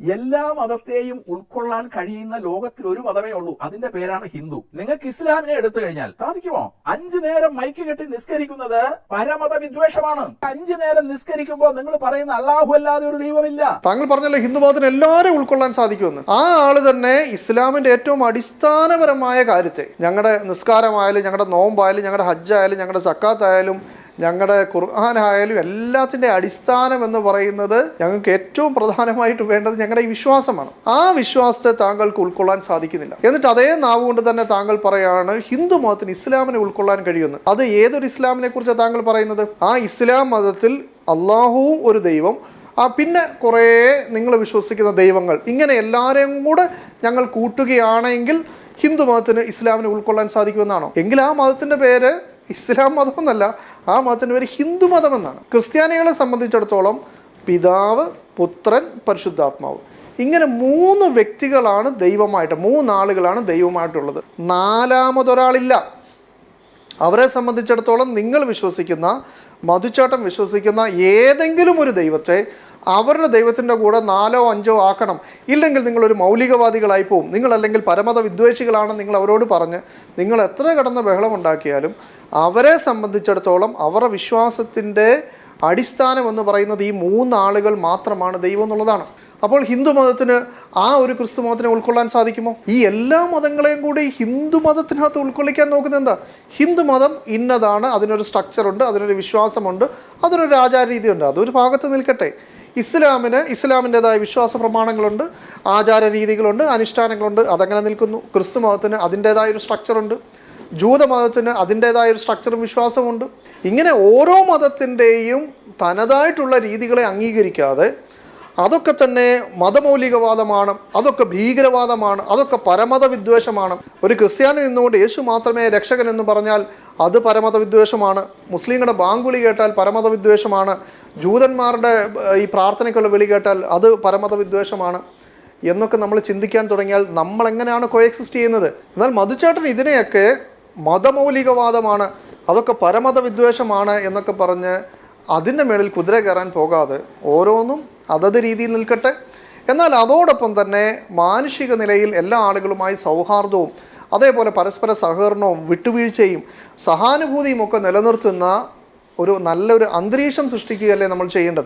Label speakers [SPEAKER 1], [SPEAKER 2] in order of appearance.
[SPEAKER 1] എല്ലാ മതത്തെയും ഉൾക്കൊള്ളാൻ കഴിയുന്ന ലോകത്തിൽ ഒരു മതമേ ഉള്ളൂ. അതിന്റെ പേരാണ് ഹിന്ദു. നിങ്ങൾക്ക് ഇസ്ലാമിനെ എടുത്തു കഴിഞ്ഞാൽ സാധിക്കുമോ? അഞ്ചു നേരം മൈക്ക് കെട്ടി നിസ്കരിക്കുന്നത് പരമത വിദ്വേഷമാണ് അഞ്ചു നേരം നിസ്കരിക്കുമ്പോൾ നിങ്ങൾ പറയുന്ന അള്ളാഹു അല്ലാതെ ഒരു ദൈവമില്ല.
[SPEAKER 2] താങ്കൾ പറഞ്ഞല്ലോ ഹിന്ദു മതത്തിന് എല്ലാവരും ഉൾക്കൊള്ളാൻ സാധിക്കുമെന്ന്. ആ ആൾ തന്നെ ഇസ്ലാമിന്റെ ഏറ്റവും അടിസ്ഥാനപരമായ കാര്യത്തെ. ഞങ്ങളുടെ നിസ്കാരമായാലും ഞങ്ങളുടെ നോമ്പായാലും ഞങ്ങളുടെ ഹജ്ജായാലും ഞങ്ങളുടെ സക്കാത്തായാലും ഞങ്ങളുടെ ഖുർആാനായാലും എല്ലാത്തിന്റെ അടിസ്ഥാനം എന്ന് പറയുന്നത് ഞങ്ങൾക്ക് ഏറ്റവും പ്രധാനമായിട്ട് വേണ്ടത് ഞങ്ങളുടെ ഈ വിശ്വാസമാണ്. ആ വിശ്വാസത്തെ താങ്കൾക്ക് ഉൾക്കൊള്ളാൻ സാധിക്കുന്നില്ല. എന്നിട്ട് അതേ നാവ് കൊണ്ട് തന്നെ താങ്കൾ പറയാണ് ഹിന്ദു മതത്തിന് ഇസ്ലാമിനെ ഉൾക്കൊള്ളാൻ കഴിയുമെന്ന്. അത് ഏതൊരു ഇസ്ലാമിനെ കുറിച്ചാണ് താങ്കൾ പറയുന്നത്? ആ ഇസ്ലാം മതത്തിൽ അള്ളാഹുവും ഒരു ദൈവം ആ പിന്നെ കുറേ നിങ്ങൾ വിശ്വസിക്കുന്ന ദൈവങ്ങൾ. ഇങ്ങനെ എല്ലാവരെയും കൂടെ ഞങ്ങൾ കൂട്ടുകയാണെങ്കിൽ ഹിന്ദു മതത്തിന് ഇസ്ലാമിനെ ഉൾക്കൊള്ളാൻ സാധിക്കുമെന്നാണോ? എങ്കിൽ ആ മതത്തിന്റെ പേര് ഇസ്ലാം മതം എന്നല്ല ആ മതത്തിന്റെ പേര് ഹിന്ദു മതം എന്നാണ്. ക്രിസ്ത്യാനികളെ സംബന്ധിച്ചിടത്തോളം പിതാവ് പുത്രൻ പരിശുദ്ധാത്മാവ്. ഇങ്ങനെ മൂന്ന് വ്യക്തികളാണ് ദൈവമായിട്ട് മൂന്നാളുകളാണ് ദൈവമായിട്ടുള്ളത്. നാലാമതൊരാളില്ല. അവരെ സംബന്ധിച്ചിടത്തോളം നിങ്ങൾ വിശ്വസിക്കുന്ന മധുചാട്ടം വിശ്വസിക്കുന്ന ഏതെങ്കിലും ഒരു ദൈവത്തെ അവരുടെ ദൈവത്തിന്റെ കൂടെ നാലോ അഞ്ചോ ആക്കണം. ഇല്ലെങ്കിൽ നിങ്ങളൊരു മൗലികവാദികളായി പോവും. നിങ്ങളല്ലെങ്കിൽ പരമത വിദ്വേഷികളാണ് നിങ്ങൾ അവരോട് പറഞ്ഞ് നിങ്ങൾ എത്ര കടന്ന ബഹളം ഉണ്ടാക്കിയാലും അവരെ സംബന്ധിച്ചിടത്തോളം അവരുടെ വിശ്വാസത്തിന്റെ അടിസ്ഥാനം എന്ന് പറയുന്നത് ഈ മൂന്നാളുകൾ മാത്രമാണ് ദൈവം എന്നുള്ളതാണ്. അപ്പോൾ ഹിന്ദു മതത്തിന് ആ ഒരു ക്രിസ്തു മതത്തിനെ ഉൾക്കൊള്ളാൻ സാധിക്കുമോ? ഈ എല്ലാ മതങ്ങളെയും കൂടി ഹിന്ദു മതത്തിനകത്ത് ഉൾക്കൊള്ളിക്കാൻ നോക്കുന്നത് എന്താ? ഹിന്ദു മതം ഇന്നതാണ് അതിനൊരു സ്ട്രക്ചറുണ്ട് അതിനൊരു വിശ്വാസമുണ്ട് അതിനൊരു ആചാരരീതിയുണ്ട്. അതൊരു ഭാഗത്ത് നിൽക്കട്ടെ. ഇസ്ലാമിന് ഇസ്ലാമിന്റെതായ വിശ്വാസ പ്രമാണങ്ങളുണ്ട് ആചാര രീതികളുണ്ട് അനുഷ്ഠാനങ്ങളുണ്ട് അതങ്ങനെ നിൽക്കുന്നു. ക്രിസ്തു മതത്തിന് അതിന്റെതായ ഒരു സ്ട്രക്ചറുണ്ട് ജൂതമതത്തിന് അതിന്റെതായ ഒരു സ്ട്രക്ചറും വിശ്വാസമുണ്ട് ഇങ്ങനെ ഓരോ മതത്തിന്റെയും തനതായിട്ടുള്ള രീതികളെ അംഗീകരിക്കാതെ അതൊക്കെ തന്നെ മതമൗലികവാദമാണ് അതൊക്കെ ഭീകരവാദമാണ് അതൊക്കെ പരമത വിദ്വേഷമാണ് ഒരു ക്രിസ്ത്യാനി നിന്നുകൊണ്ട് യേശു മാത്രമേ രക്ഷകൻ എന്ന് പറഞ്ഞാൽ അത് പരമത വിദ്വേഷമാണ് മുസ്ലിങ്ങളുടെ ബാങ്കുളി കേട്ടാൽ പരമത വിദ്വേഷമാണ് ജൂതന്മാരുടെ ഈ പ്രാർത്ഥനയ്ക്കുള്ള വിളി കേട്ടാൽ അത് പരമത വിദ്വേഷമാണ് എന്നൊക്കെ നമ്മൾ ചിന്തിക്കാൻ തുടങ്ങിയാൽ നമ്മൾ എങ്ങനെയാണ് കോഎക്സിസ്റ്റ് ചെയ്യുന്നത്? എന്നാൽ മധുചേട്ടൻ ഇതിനെയൊക്കെ മതമൗലികവാദമാണ് അതൊക്കെ പരമത വിദ്വേഷമാണ് എന്നൊക്കെ പറഞ്ഞ് അതിന്റെ മേളിൽ കുതിര കയറാൻ പോകാതെ ഓരോന്നും അതത് രീതിയിൽ നിൽക്കട്ടെ. എന്നാൽ അതോടൊപ്പം തന്നെ മാനുഷിക നിലയിൽ എല്ലാ ആളുകളുമായി സൗഹാർദ്ദവും അതേപോലെ പരസ്പര സഹകരണവും വിട്ടുവീഴ്ചയും സഹാനുഭൂതിയും ഒക്കെ നിലനിർത്തുന്ന ഒരു നല്ലൊരു അന്തരീക്ഷം സൃഷ്ടിക്കുകയല്ലേ നമ്മൾ ചെയ്യേണ്ടത്.